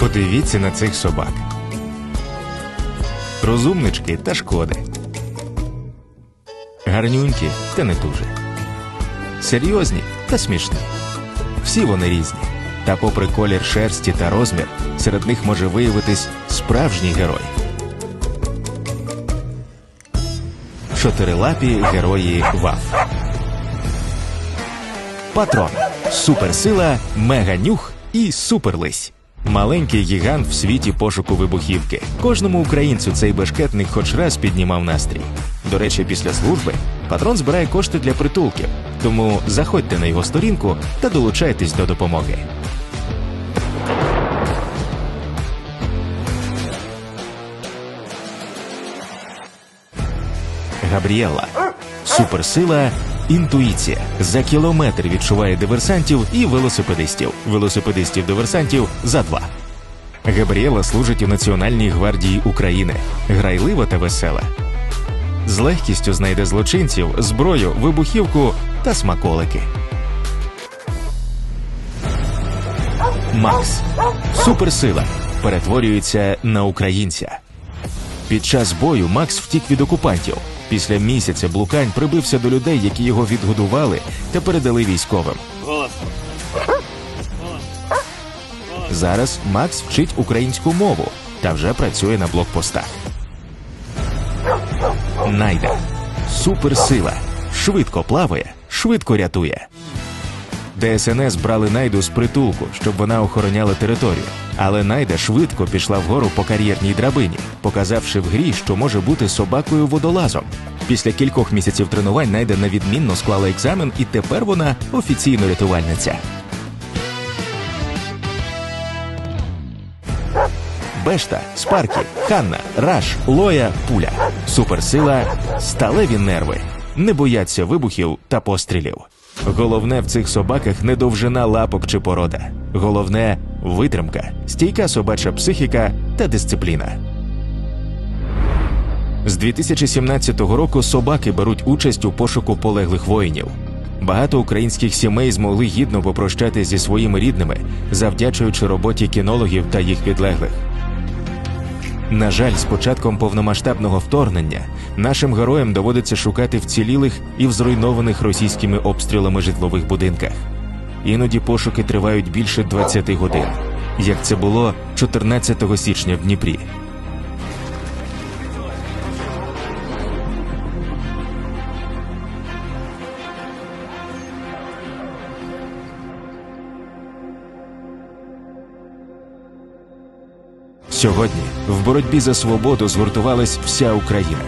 Подивіться на цих собак. Розумнички та шкоди. Гарнюнькі та не дуже. Серйозні та смішні. Всі вони різні. Та попри колір шерсті та розмір, серед них може виявитись справжній герой. Чотирилапі герої ВАФ. Патрон. Суперсила, меганюх і суперлись. Маленький гігант в світі пошуку вибухівки. Кожному українцю цей бешкетник хоч раз піднімав настрій. До речі, після служби патрон збирає кошти для притулків, тому заходьте на його сторінку та долучайтесь до допомоги. Габріела. Суперсила. Інтуїція за кілометр відчуває диверсантів і велосипедистів. Велосипедистів-диверсантів за два. Габріела служить у Національній гвардії України. Грайлива та весела. З легкістю знайде злочинців, зброю, вибухівку та смаколики. Макс. Суперсила. Перетворюється на українця. Під час бою Макс втік від окупантів. Після місяця блукань прибився до людей, які його відгодували та передали військовим. Зараз Макс вчить українську мову та вже працює на блокпостах. Найда. Суперсила. Швидко плаває, швидко рятує. ДСНС брали Найду з притулку, щоб вона охороняла територію. Але Найда швидко пішла вгору по кар'єрній драбині, показавши в грі, що може бути собакою водолазом. Після кількох місяців тренувань Найда невідмінно склала екзамен, і тепер вона офіційно рятувальниця. Бешта, Спаркі, Ханна, Раш, Лоя, Пуля. Суперсила, сталеві нерви. Не бояться вибухів та пострілів. Головне в цих собаках не довжина лапок чи порода. Головне витримка, стійка собача психіка та дисципліна. З 2017 року собаки беруть участь у пошуку полеглих воїнів. Багато українських сімей змогли гідно попрощати зі своїми рідними, завдячуючи роботі кінологів та їх підлеглих. На жаль, з початком повномасштабного вторгнення нашим героям доводиться шукати вцілілих і в зруйнованих російськими обстрілами житлових будинках. Іноді пошуки тривають більше 20 годин, як це було 14 січня в Дніпрі. Сьогодні в боротьбі за свободу згуртувалась вся Україна.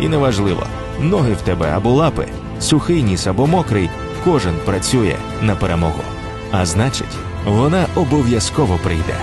І неважливо, ноги в тебе або лапи, сухий ніс або мокрий, кожен працює на перемогу. А значить, вона обов'язково прийде.